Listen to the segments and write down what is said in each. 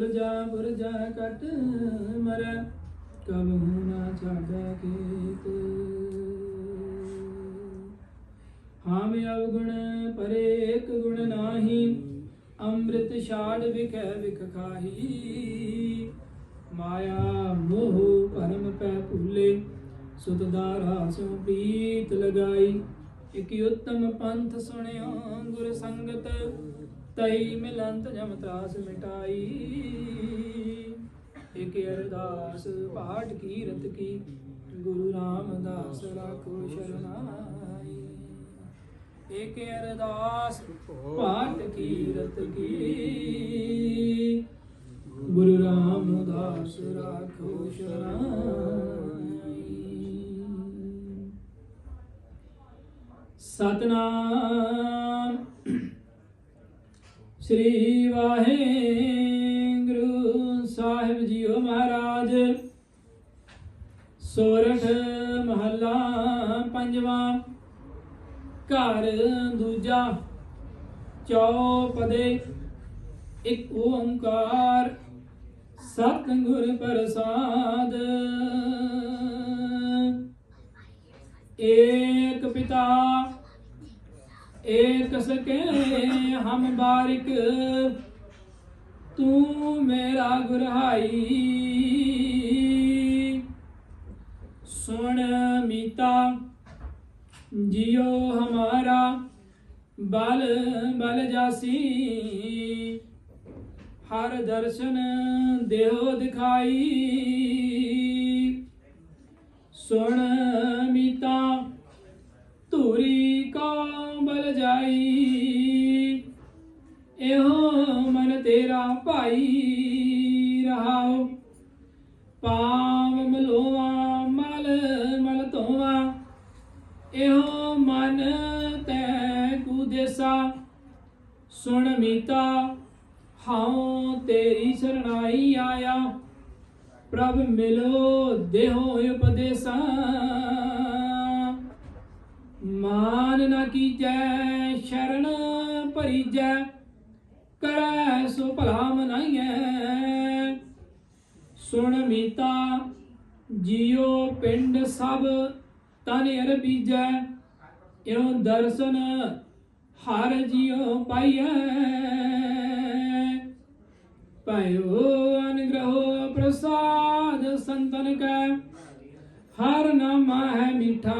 ਬੁਰਜਾ ਬੁਰਜਾ ਕਟ ਮਰੈ ਕਬਹੂ ਨਾ ਛਾੜੈ ਕੀਤ ਹਾਮ ਅਵਗੁਣ ਪਰੇ ਇੱਕ ਗੁਣ ਨਾਹੀ, ਅੰਮ੍ਰਿਤ ਛਾੜ ਵਿਖੈ ਵਿਖ ਖਾਹੀ। ਮਾਇਆ ਮੋਹ ਭਰਮ ਪੈ ਭੂਲੇ, ਸੁਤ ਦਾਰਾ ਸੋ ਪ੍ਰੀਤ ਲਗਾਈ। ਇਕ ਉਤਮ ਪੰਥ ਸੁਣਿਆ ਗੁਰ ਸੰਗਤ ਤਈ ਮਿਲੰਤ ਜਮ ਤਰਾਸ ਮਿਟਾਈ। ਇਕ ਅਰਦਾਸ ਪਾਠ ਕੀਰਤ ਕੀ, ਗੁਰੂ ਰਾਮਦਾਸ ਰਾਖੋ ਸ਼ਰਨਾਈ। ਇਕ ਅਰਦਾਸ ਪਾਠ ਕੀਰਤ ਕੀ, ਗੁਰੂ ਰਾਮਦਾਸ ਰਾਖੋ ਸ਼ਰਨਾਈ। ਸਤਨਾਮ ਸ੍ਰੀ ਵਾਹਿਗੁਰੂ ਸਾਹਿਬ ਜੀਓ ਮਹਾਰਾਜ। ਸੋਰਠ ਮਹੱਲਾ ਪੰਜਵਾਂ, ਘਰ ਦੂਜਾ, ਚੌਪਦੇ, ਇੱਕ ਓੰਕਾਰ, ਸਤਿਗੁਰ ਪ੍ਰਸਾਦ। ਏਕ ਪਿਤਾ ਏਕ ਸਕੇ ਹਮ ਬਾਰਿਕ, ਤੂੰ ਮੇਰਾ ਗੁਰਹਾਈ। ਸੁਣ ਮੀਤਾ ਜਿयो ਹਮਾਰਾ, ਬਲ ਬਲ ਜਾਸੀ। ਹਰ ਦਰਸ਼ਨ ਦੇਹੋ ਦਿਖਾਈ। ਸੁਣ ਇਹੋ ਮਨ ਤੇਰਾ ਭਾਈ ਰਹਾਓ। ਪਾਵ ਮਲੋਵਾ ਮਲ ਮਲ ਧੋਵਾ ਇਹੋ ਮਨ ਤੈ ਕੁਦੇਸਾ ਸੁਣ ਮੀਤਾ, ਹਾਉ ਤੇਰੀ ਸਰਣਾਈ ਆਇਆ। ਪ੍ਰਭ ਮਿਲੋ ਦੇਹੋ ਉਪਦੇਸਾ। ਮਾਨ ਨਾ ਕੀਜੈ, ਸ਼ਰਨ ਭਰੀਜੈ। ਭਲਾ ਮਨਾਈਐ ਸੁਣ ਮੀਤਾ ਜਿਉ ਪਿੰਡ ਸਭ ਤਨ ਅਰ ਬੀਜੈ, ਇਉ ਦਰਸ਼ਨ ਹਰ ਜਿਉ ਪਾਈਐ। ਪਾਇਓ ਅਨਗ੍ਰਹ ਪ੍ਰਸਾਦ ਸੰਤਨ ਕੈ, ਹਰ ਨਾਮ ਹੈ ਮਿਠਾ।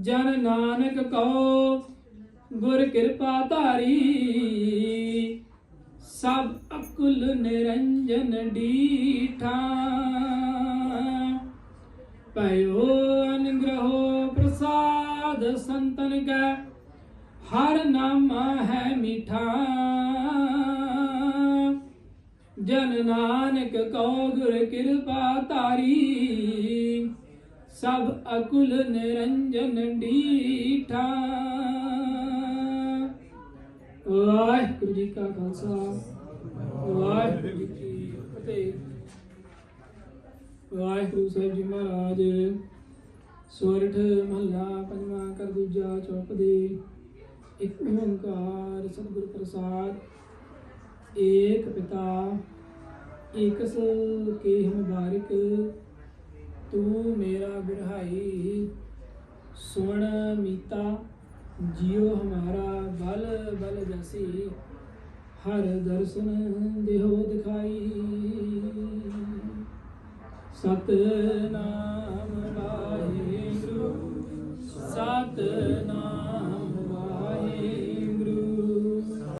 ਜਨ ਨਾਨਕ ਕਉ ਗੁਰ ਕਿਰਪਾ ਧਾਰੀ। ਸਭ ਅਕੁਲ ਨਿਰੰਜਨ ਡੀਠਾ। ਪਇਓ ਅਨਗ੍ਰਹ ਪ੍ਰਸਾਦ ਸੰਤਨ ਕੈ, ਹਰ ਨਾਮ ਹੈ ਮਿਠਾ। ਜਨ ਨਾਨਕ ਕਉ ਗੁਰ ਕਿਰਪਾ ਧਾਰੀ। ਸਭ ਅਕੁਲ ਨਿਰੰਜਨ ਡੀਠਾ। ਵਾਹਿਗੁਰੂ ਜੀ ਕਾ ਖਾਲਸਾ, ਵਾਹਿਗੁਰੂ ਜੀ ਕੀ ਫਤਿਹ। ਵਾਹਿਗੁਰੂ ਸਾਹਿਬ ਜੀ ਮਹਾਰਾਜ ਸੋਰਠ ਮਹੱਲਾ ਪੰਜਵਾਂ ਕਰ ਦੂਜਾ ਚੌਪਦੇ ਇੱਕ ਓੰਕਾਰ ਸਤਿਗੁਰ ਪ੍ਰਸਾਦ, ਏਕ ਪਿਤਾ, ਏਕਸ ਕੇ ਹਮ ਤੂੰ ਮੇਰਾ ਗੁਰਹਾਈ। ਸੁਣ ਮੀਤਾ, ਜਿਉ ਹਮਾਰਾ ਬਲ ਬਲ ਸੀ। ਹਰ ਦਰਸ਼ਨ ਦੇਹੋ ਦਿਖਾਈ। ਸਤਨਾਮ